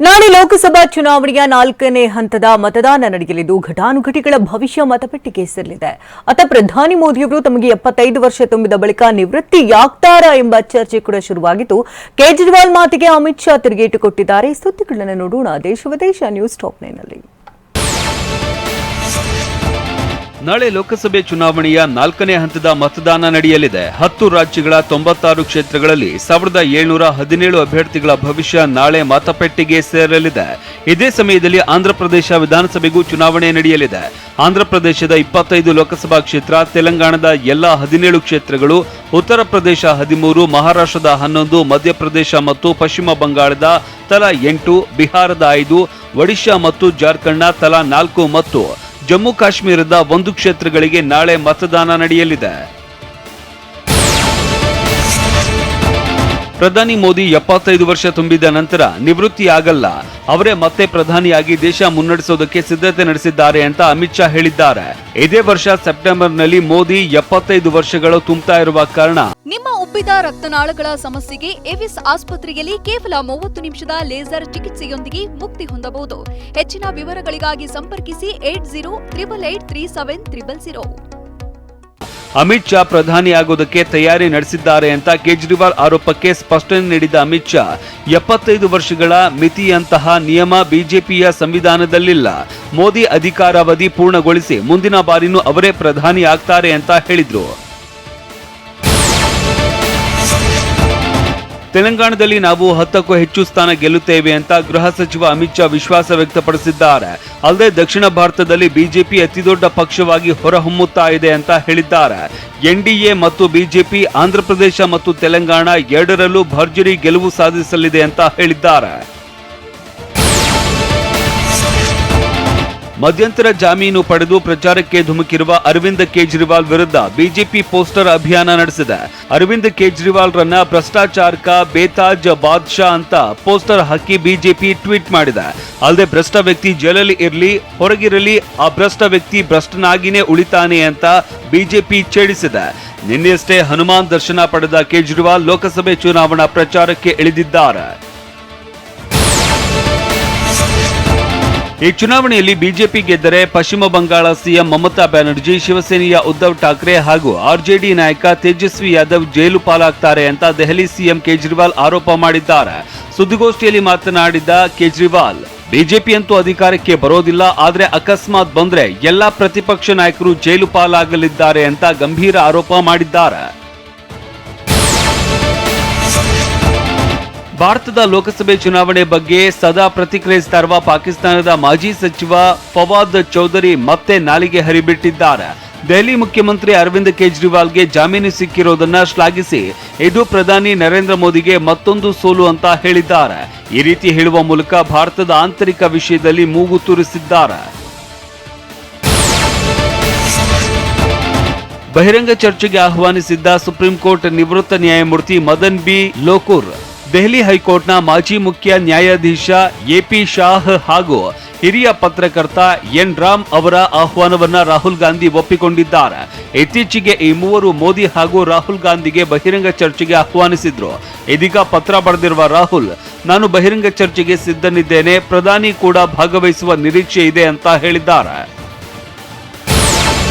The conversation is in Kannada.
ನಾಳೆ ಲೋಕಸಭಾ ಚುನಾವಣೆಯ ನಾಲ್ಕನೇ ಹಂತದ ಮತದಾನ ನಡೆಯಲಿದ್ದು, ಘಟಾನುಘಟಿಗಳ ಭವಿಷ್ಯ ಮತಪಟ್ಟಿಗೆ ಸೇರಲಿದೆ. ಅತ ಪ್ರಧಾನಿ ಮೋದಿಯವರು ತಮಗೆ ಎಪ್ಪತ್ತೈದು ವರ್ಷ ತುಂಬಿದ ಬಳಿಕ ನಿವೃತ್ತಿಯಾಗ್ತಾರಾ ಎಂಬ ಚರ್ಚೆ ಕೂಡ ಶುರುವಾಗಿದ್ದು ಕೇಜ್ರಿವಾಲ್ ಮಾತಿಗೆ ಅಮಿತ್ ಶಾ ತಿರುಗೇಟು ಕೊಟ್ಟಿದ್ದಾರೆ. ಸುದ್ದಿಗಳನ್ನು ನೋಡೋಣ. ದೇಶ ವಿದೇಶ ನ್ಯೂಸ್ ಟಾಪ್ ನೈನ್ನಲ್ಲಿ ನಾಳೆ ಲೋಕಸಭೆ ಚುನಾವಣೆಯ ನಾಲ್ಕನೇ ಹಂತದ ಮತದಾನ ನಡೆಯಲಿದೆ. ಹತ್ತು ರಾಜ್ಯಗಳ ತೊಂಬತ್ತಾರು ಕ್ಷೇತ್ರಗಳಲ್ಲಿ ಸಾವಿರದ ಏಳ್ನೂರ ಹದಿನೇಳು ಅಭ್ಯರ್ಥಿಗಳ ಭವಿಷ್ಯ ನಾಳೆ ಮತಪೆಟ್ಟಿಗೆ ಸೇರಲಿದೆ. ಇದೇ ಸಮಯದಲ್ಲಿ ಆಂಧ್ರಪ್ರದೇಶ ವಿಧಾನಸಭೆಗೂ ಚುನಾವಣೆ ನಡೆಯಲಿದೆ. ಆಂಧ್ರಪ್ರದೇಶದ ಇಪ್ಪತ್ತೈದು ಲೋಕಸಭಾ ಕ್ಷೇತ್ರ, ತೆಲಂಗಾಣದ ಎಲ್ಲ ಹದಿನೇಳು ಕ್ಷೇತ್ರಗಳು, ಉತ್ತರ ಪ್ರದೇಶ ಹದಿಮೂರು, ಮಹಾರಾಷ್ಟ್ರದ ಹನ್ನೊಂದು, ಮಧ್ಯಪ್ರದೇಶ ಮತ್ತು ಪಶ್ಚಿಮ ಬಂಗಾಳದ ತಲಾ ಎಂಟು, ಬಿಹಾರದ ಐದು, ಒಡಿಶಾ ಮತ್ತು ಜಾರ್ಖಂಡ್ನ ತಲಾ ನಾಲ್ಕು ಮತ್ತು ಜಮ್ಮು ಕಾಶ್ಮೀರದ ಒಂದು ಕ್ಷೇತ್ರಗಳಿಗೆ ನಾಳೆ ಮತದಾನ ನಡೆಯಲಿದೆ. ಪ್ರಧಾನಿ ಮೋದಿ ಎಪ್ಪತ್ತೈದು ವರ್ಷ ತುಂಬಿದ ನಂತರ ನಿವೃತ್ತಿ ಆಗಲ್ಲ ಅವರೇ ಮತ್ತೆ ಪ್ರಧಾನಿಯಾಗಿ ದೇಶ ಮುನ್ನಡೆಸೋದಕ್ಕೆ ಸಿದ್ಧತೆ ನಡೆಸಿದ್ದಾರೆ ಅಂತ ಅಮಿತ್ ಶಾ ಹೇಳಿದ್ದಾರೆ. ಇದೇ ವರ್ಷ ಸೆಪ್ಟೆಂಬರ್ನಲ್ಲಿ ಮೋದಿ ಎಪ್ಪತ್ತೈದು ವರ್ಷಗಳು ತುಂಬುತ್ತಾ ಇರುವ ಕಾರಣ. ನಿಮ್ಮ ಉಬ್ಬಿದ ರಕ್ತನಾಳಗಳ ಸಮಸ್ಯೆಗೆ ಎವಿಸ್ ಆಸ್ಪತ್ರೆಯಲ್ಲಿ ಕೇವಲ ಮೂವತ್ತು ನಿಮಿಷದ ಲೇಸರ್ ಚಿಕಿತ್ಸೆಯೊಂದಿಗೆ ಮುಕ್ತಿ ಹೊಂದಬಹುದು. ಹೆಚ್ಚಿನ ವಿವರಗಳಿಗಾಗಿ ಸಂಪರ್ಕಿಸಿ eight zero triple eight three seven triple zero. Amit Shah ಪ್ರಧಾನಿಯಾಗೋದಕ್ಕೆ ತಯಾರಿ ನಡೆಸಿದ್ದಾರೆ ಅಂತ ಕೇಜ್ರಿವಾಲ್ ಆರೋಪಕ್ಕೆ ಸ್ಪಷ್ಟನೆ ನೀಡಿದ ಅಮಿತ್ ಶಾ, ಎಪ್ಪತ್ತೈದು ವರ್ಷಗಳ ಮಿತಿಯಂತಹ ನಿಯಮ ಬಿಜೆಪಿಯ ಸಂವಿಧಾನದಲ್ಲಿಲ್ಲ. ಮೋದಿ ಅಧಿಕಾರಾವಧಿ ಪೂರ್ಣಗೊಳಿಸಿ ಮುಂದಿನ ಬಾರಿನೂ ಅವರೇ ಪ್ರಧಾನಿ ಆಗ್ತಾರೆ ಅಂತ ಹೇಳಿದ್ರು. ತೆಲಂಗಾಣದಲ್ಲಿ ನಾವು ಹತ್ತಕ್ಕೂ ಹೆಚ್ಚು ಸ್ಥಾನ ಗೆಲ್ಲುತ್ತೇವೆ ಅಂತ ಗೃಹ ಸಚಿವ ಅಮಿತ್ ಶಾ ವಿಶ್ವಾಸ ವ್ಯಕ್ತಪಡಿಸಿದ್ದಾರೆ. ಅಲ್ಲದೆ ದಕ್ಷಿಣ ಭಾರತದಲ್ಲಿ ಬಿಜೆಪಿ ಅತಿದೊಡ್ಡ ಪಕ್ಷವಾಗಿ ಹೊರಹೊಮ್ಮುತ್ತಾ ಇದೆ ಅಂತ ಹೇಳಿದ್ದಾರೆ. ಎನ್ಡಿಎ ಮತ್ತು ಬಿಜೆಪಿ, ಆಂಧ್ರಪ್ರದೇಶ ಮತ್ತು ತೆಲಂಗಾಣ ಎರಡರಲ್ಲೂ ಭರ್ಜರಿ ಗೆಲುವು ಸಾಧಿಸಲಿದೆ ಅಂತ ಹೇಳಿದ್ದಾರೆ. ಮಧ್ಯಂತರ ಜಾಮೀನು ಪಡೆದು ಪ್ರಚಾರಕ್ಕೆ ಧುಮುಕಿರುವ ಅರವಿಂದ್ ಕೇಜ್ರಿವಾಲ್ ವಿರುದ್ಧ ಬಿಜೆಪಿ ಪೋಸ್ಟರ್ ಅಭಿಯಾನ ನಡೆಸಿದೆ. ಅರವಿಂದ್ ಕೇಜ್ರಿವಾಲ್ ರನ್ನ ಭ್ರಷ್ಟಾಚಾರಕ ಬೇತಾಜ್ ಬಾದ್ಶಾ ಅಂತ ಪೋಸ್ಟರ್ ಹಾಕಿ ಬಿಜೆಪಿ ಟ್ವೀಟ್ ಮಾಡಿದೆ. ಅಲ್ಲದೆ ಭ್ರಷ್ಟ ವ್ಯಕ್ತಿ ಜೈಲಲ್ಲಿ ಇರಲಿ, ಹೊರಗಿರಲಿ, ಆ ಭ್ರಷ್ಟ ವ್ಯಕ್ತಿ ಭ್ರಷ್ಟನಾಗಿನೇ ಉಳಿತಾನೆ ಅಂತ ಬಿಜೆಪಿ ಛೇಡಿಸಿದೆ. ನಿನ್ನೆಯಷ್ಟೇ ಹನುಮಾನ್ ದರ್ಶನ ಪಡೆದ ಕೇಜ್ರಿವಾಲ್ ಲೋಕಸಭೆ ಚುನಾವಣಾ ಪ್ರಚಾರಕ್ಕೆ ಇಳಿದಿದ್ದಾರೆ. ಈ ಚುನಾವಣೆಯಲ್ಲಿ ಬಿಜೆಪಿ ಗೆದ್ದರೆ ಪಶ್ಚಿಮ ಬಂಗಾಳ ಸಿಎಂ ಮಮತಾ ಬ್ಯಾನರ್ಜಿ, ಶಿವಸೇನೆಯ ಉದ್ಧವ್ ಠಾಕ್ರೆ ಹಾಗೂ ಆರ್ಜೆಡಿ ನಾಯಕ ತೇಜಸ್ವಿ ಯಾದವ್ ಜೈಲು ಪಾಲಾಗ್ತಾರೆ ಅಂತ ದೆಹಲಿ ಸಿಎಂ ಕೇಜ್ರಿವಾಲ್ ಆರೋಪ ಮಾಡಿದ್ದಾರೆ. ಸುದ್ದಿಗೋಷ್ಠಿಯಲ್ಲಿ ಮಾತನಾಡಿದ ಕೇಜ್ರಿವಾಲ್, ಬಿಜೆಪಿ ಅಂತೂ ಅಧಿಕಾರಕ್ಕೆ ಬರೋದಿಲ್ಲ, ಆದರೆ ಅಕಸ್ಮಾತ್ ಬಂದ್ರೆ ಎಲ್ಲಾ ಪ್ರತಿಪಕ್ಷ ನಾಯಕರು ಜೈಲು ಪಾಲಾಗಲಿದ್ದಾರೆ ಅಂತ ಗಂಭೀರ ಆರೋಪ ಮಾಡಿದ್ದಾರೆ. ಭಾರತದ ಲೋಕಸಭೆ ಚುನಾವಣೆ ಬಗ್ಗೆ ಸದಾ ಪ್ರತಿಕ್ರಿಯಿಸ್ತಾ ಇರುವ ಪಾಕಿಸ್ತಾನದ ಮಾಜಿ ಸಚಿವ ಫವಾದ್ ಚೌಧರಿ ಮತ್ತೆ ನಾಲಿಗೆ ಹರಿಬಿಟ್ಟಿದ್ದಾರೆ. ದೆಹಲಿ ಮುಖ್ಯಮಂತ್ರಿ ಅರವಿಂದ್ ಕೇಜ್ರಿವಾಲ್ಗೆ ಜಾಮೀನು ಸಿಕ್ಕಿರೋದನ್ನ ಶ್ಲಾಘಿಸಿ, ಇದು ಪ್ರಧಾನಿ ನರೇಂದ್ರ ಮೋದಿಗೆ ಮತ್ತೊಂದು ಸೋಲು ಅಂತ ಹೇಳಿದ್ದಾರೆ. ಈ ರೀತಿ ಹೇಳುವ ಮೂಲಕ ಭಾರತದ ಆಂತರಿಕ ವಿಷಯದಲ್ಲಿ ಮೂಗು ತೂರಿಸಿದ್ದಾರೆ. ಬಹಿರಂಗ ಚರ್ಚೆಗೆ ಆಹ್ವಾನಿಸಿದ್ದ ಸುಪ್ರೀಂ ಕೋರ್ಟ್ ನಿವೃತ್ತ ನ್ಯಾಯಮೂರ್ತಿ ಮದನ್ ಬಿ ಲೋಕೂರ್ ದೆಹಲಿ ಹೈಕೋರ್ಟ್ನ ಮಾಜಿ ಮುಖ್ಯ ನ್ಯಾಯಾಧೀಶ ಎಪಿ ಶಾಹ್ ಹಾಗೂ ಹಿರಿಯ ಪತ್ರಕರ್ತ ಎನ್ ರಾಮ್ ಅವರ ಆಹ್ವಾನವನ್ನ ರಾಹುಲ್ ಗಾಂಧಿ ಒಪ್ಪಿಕೊಂಡಿದ್ದಾರೆ. ಇತ್ತೀಚೆಗೆ ಈ ಮೂವರು ಮೋದಿ ಹಾಗೂ ರಾಹುಲ್ ಗಾಂಧಿಗೆ ಬಹಿರಂಗ ಚರ್ಚೆಗೆ ಆಹ್ವಾನಿಸಿದ್ರು. ಇದೀಗ ಪತ್ರ ಬರೆದಿರುವ ರಾಹುಲ್, ನಾನು ಬಹಿರಂಗ ಚರ್ಚೆಗೆ ಸಿದ್ಧನಿದ್ದೇನೆ, ಪ್ರಧಾನಿ ಕೂಡ ಭಾಗವಹಿಸುವ ನಿರೀಕ್ಷೆ ಇದೆ ಅಂತ ಹೇಳಿದ್ದಾರೆ.